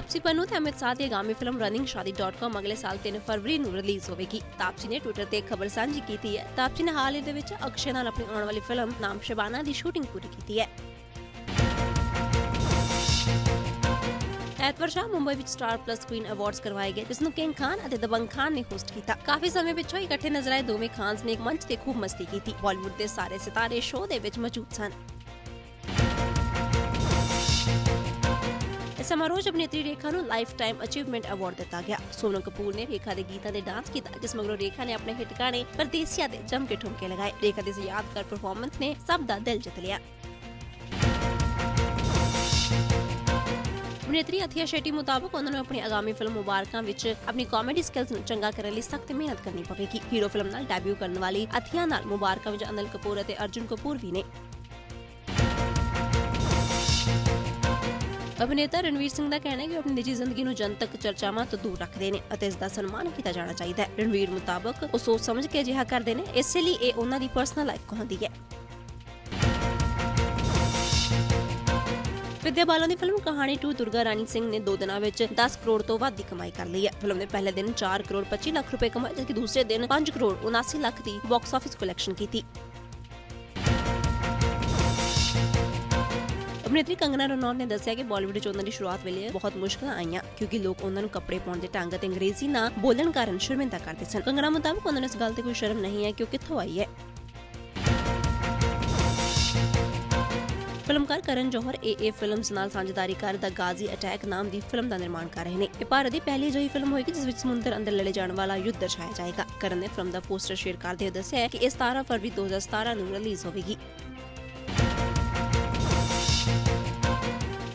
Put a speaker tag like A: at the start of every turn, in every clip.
A: ਤਾਪਸੀ ਪੰਨੂ ਤੇ ਅਮਿਤ ਸਾਹ ਦੀ ਆਗਾਮੀ ਫਿਲਮ runningshadi.com ਅਗਲੇ ਸਾਲ 3 ਫਰਵਰੀ ਨੂੰ ਰਿਲੀਜ਼ ਹੋਵੇਗੀ। ਤਾਪਸੀ ਨੇ ਟਵਿੱਟਰ ਤੇ ਖਬਰ ਸਾਂਝੀ ਕੀਤੀ ਹੈ। ਤਾਪਸੀ ਨੇ ਹਾਲ ਹੀ ਦੇ ਵਿੱਚ ਅਕਸ਼ੇ ਨਾਲ ਆਪਣੀ ਆਉਣ ਵਾਲੀ ਫਿਲਮ ਨਾਮ ਸ਼ਬਾਨਾ ਦੀ ਸ਼ੂਟਿੰਗ ਪੂਰੀ ਕੀਤੀ ਹੈ। ਐਤਵਾਰ ਸ਼ਾਮ ਮੁੰਬਈ ਵਿੱਚ ਸਟਾਰ ਪਲੱਸ ਕੁਈਨ ਅਵਾਰਡਸ ਕਰਵਾਏ ਗਏ, ਜਿਸ ਨੂੰ ਕਿੰਗ ਖਾਨ ਅਤੇ ਦਬੰਗ ਖਾਨ ਨੇ ਹੋਸਟ ਕੀਤਾ। ਕਾਫੀ ਸਮੇਂ ਪਿੱਛੋਂ ਇਕੱਠੇ ਨਜ਼ਰ ਆਏ ਦੋਵੇਂ ਖਾਨਸ ਨੇ ਇੱਕ ਮੰਚ ਤੇ ਖੂਬ ਮਸਤੀ ਕੀਤੀ। ਬਾਲੀਵੁੱਡ ਦੇ ਸਾਰੇ ਸਿਤਾਰੇ ਸ਼ੋਅ ਦੇ ਵਿੱਚ ਮੌਜੂਦ ਸਨ। ਸਮਾਰੋਹ 'ਚ ਅਭਿਨੇਤਰੀ ਰੇਖਾ ਨੂੰ ਲਾਈਫ ਟਾਈਮ ਅਚੀਵਮੈਂਟ ਅਵਾਰਡ ਦਿੱਤਾ ਗਿਆ। ਸੋਨਮ ਕਪੂਰ ਨੇ ਰੇਖਾ ਦੇ ਗੀਤਾਂ ਤੇ ਡਾਂਸ ਕੀਤਾ, ਜਿਸ ਮਗਰੋਂ ਰੇਖਾ ਨੇ ਆਪਣੇ ਹਿੱਟ ਗਾਣੇ ਪਰਦੇਸੀਆ ਦੇ ਜੰਮ ਕੇ ਠੁਮਕੇ ਲਗਾਏ। ਰੇਖਾ ਦੀ ਯਾਦਗਾਰ ਪਰਫਾਰਮੈਂਸ ਨੇ ਸਭ ਦਾ ਦਿਲ ਜਿੱਤ ਲਿਆ। ਅਭਿਨੇਤਰੀ ਅਥਿਆ ਸ਼ੈਟੀ ਮੁਤਾਬਕ ਉਹਨਾਂ ਨੂੰ ਆਪਣੀ ਆਗਾਮੀ ਫਿਲਮ ਮੁਬਾਰਕਾਂ ਵਿੱਚ ਆਪਣੀ ਕਾਮੇਡੀ ਸਕਿੱਲਸ ਨੂੰ ਚੰਗਾ ਕਰਨ ਲਈ ਸਖਤ ਮਿਹਨਤ ਕਰਨੀ ਪਵੇਗੀ। ਹੀਰੋ ਫਿਲਮ ਨਾਲ ਡੈਬਿਊ ਕਰਨ ਵਾਲੀ ਅਥਿਆ ਨਾਲ ਮੁਬਾਰਕਾਂ ਵਿੱਚ ਅਨਿਲ ਕਪੂਰ ਅਤੇ ਅਰਜੁਨ ਕਪੂਰ ਵੀ ਨੇ। ਅਭਿਨੇਤਾ ਰਣਵੀਰ ਸਿੰਘ ਦਾ ਕਹਿਣਾ ਹੈ ਕਿ ਉਹ ਆਪਣੀ ਨਿੱਜੀ ਜ਼ਿੰਦਗੀ ਨੂੰ ਜਨਤਕ ਚਰਚਾਵਾਂ ਤੋਂ ਦੂਰ ਰੱਖਦੇ ਨੇ ਅਤੇ ਇਸ ਦਾ ਸਨਮਾਨ ਕੀਤਾ ਜਾਣਾ ਚਾਹੀਦਾ ਹੈ। ਰਣਵੀਰ ਮੁਤਾਬਕ ਉਹ ਸੋਚ ਸਮਝ ਕੇ ਅਜਿਹਾ ਕਰਦੇ ਨੇ, ਇਸੇ ਲਈ ਇਹ ਉਹਨਾਂ ਦੀ ਪਰਸਨਲ ਲਾਈਫ ਕਹਾਉਂਦੀ ਹੈ। ਵਿਦਿਆ ਬਾਲਨ ਦੀ ਫਿਲਮ ਕਹਾਣੀ 2 ਦੁਰਗਾ ਰਾਣੀ ਸਿੰਘ ਨੇ ਦੋ ਦਿਨਾਂ ਵਿੱਚ 10 ਕਰੋੜ ਤੋਂ ਵੱਧ ਦੀ ਕਮਾਈ ਕਰ ਲਈ ਹੈ। ਫਿਲਮ ਨੇ ਪਹਿਲੇ ਦਿਨ 4 ਕਰੋੜ 25 ਲੱਖ ਰੁਪਏ ਕਮਾਏ, ਜਦਕਿ ਦੂਸਰੇ ਦਿਨ 5 ਕਰੋੜ 79 ਲੱਖ ਦੀ ਬਾਕਸ ਆਫਿਸ ਕਲੈਕਸ਼ਨ ਕੀਤੀ। ਅਭਿਨੇਤਰੀ ਕੰਗਨਾ ਰਣੌਤ ਨੇ ਦੱਸਿਆ ਕਿ ਬਾਲੀਵੁੱਡ 'ਚ ਉਹਨਾਂ ਦੀ ਸ਼ੁਰੂਆਤ ਵੇਲੇ ਬਹੁਤ ਮੁਸ਼ਕਲਾਂ ਆਈਆਂ ਕਿਉਂਕਿ ਲੋਕ ਉਹਨਾਂ ਨੂੰ ਕੱਪੜੇ ਪਾਉਣ ਦੇ ਢੰਗ ਅਤੇ ਅੰਗਰੇਜ਼ੀ ਨਾ ਬੋਲਣ ਕਾਰਨ ਸ਼ਰਮਿੰਦਾ ਕਰਦੇ ਸਨ। ਕੰਗਨਾ ਮੁਤਾਬਕ ਉਹਨਾਂ ਨੂੰ ਇਸ ਗੱਲ ਤੇ ਕੋਈ ਸ਼ਰਮ ਨਹੀਂ ਹੈ ਕਿ ਉਹ ਕਿੱਥੋਂ ਆਈ ਹੈ। ਫਿਲਮਕਾਰ ਕਰਨ ਜੋਹਰ ਏਏ ਫਿਲਮਸ ਨਾਲ ਸਾਂਝੇਦਾਰੀ ਕਰ ਦਾ ਗਾਜ਼ੀ ਅਟੈਕ ਨਾਮ ਦੀ ਫਿਲਮ ਦਾ ਨਿਰਮਾਣ ਕਰ ਰਹੇ ਨੇ। ਇਹ ਭਾਰਤ ਦੀ ਪਹਿਲੀ ਅਜਿਹੀ ਫਿਲਮ ਹੋਏਗੀ ਜਿਸ ਵਿੱਚ ਸਮੁੰਦਰ ਅੰਦਰ ਲੜੇ ਜਾਣ ਵਾਲਾ ਯੁੱਧ ਦਰਸਾਇਆ ਜਾਏਗਾ। ਕਰਨ ਨੇ ਫਿਲਮ ਦਾ ਪੋਸਟਰ ਸ਼ੇਅਰ ਕਰਦੇ ਹੋਏ ਦੱਸਿਆ ਕਿ ਇਹ 17 ਫਰਵਰੀ 2017 ਨੂੰ ਰਿਲੀਜ਼ ਹੋਵੇਗੀ।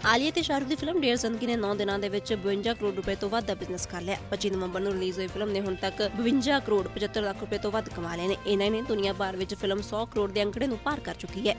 A: ਆਲੀਆ ਤੇ ਸ਼ਾਹਰੁਖ ਦੀ ਫਿਲਮ ਡੇਰ ਜ਼ਿੰਦਗੀ ਨੇ 9 ਦਿਨਾਂ ਦੇ ਵਿੱਚ 52 ਕਰੋੜ ਰੁਪਏ ਤੋਂ ਵੱਧ ਦਾ ਬਿਜ਼ਨਸ ਕਰ ਲਿਆ। 25 ਨਵੰਬਰ ਨੂੰ ਰਿਲੀਜ਼ ਹੋਈ ਫਿਲਮ ਨੇ ਹੁਣ ਤੱਕ 52 ਕਰੋੜ 75 ਲੱਖ ਰੁਪਏ ਤੋਂ ਵੱਧ ਕਮਾ ਲਏ ਨੇ। ਇਹਨਾਂ ਨੇ ਦੁਨੀਆ ਭਰ ਵਿੱਚ ਫਿਲਮ 100 ਕਰੋੜ ਦੇ ਅੰਕੜੇ ਨੂੰ ਪਾਰ ਕਰ ਚੁੱਕੀ ਹੈ।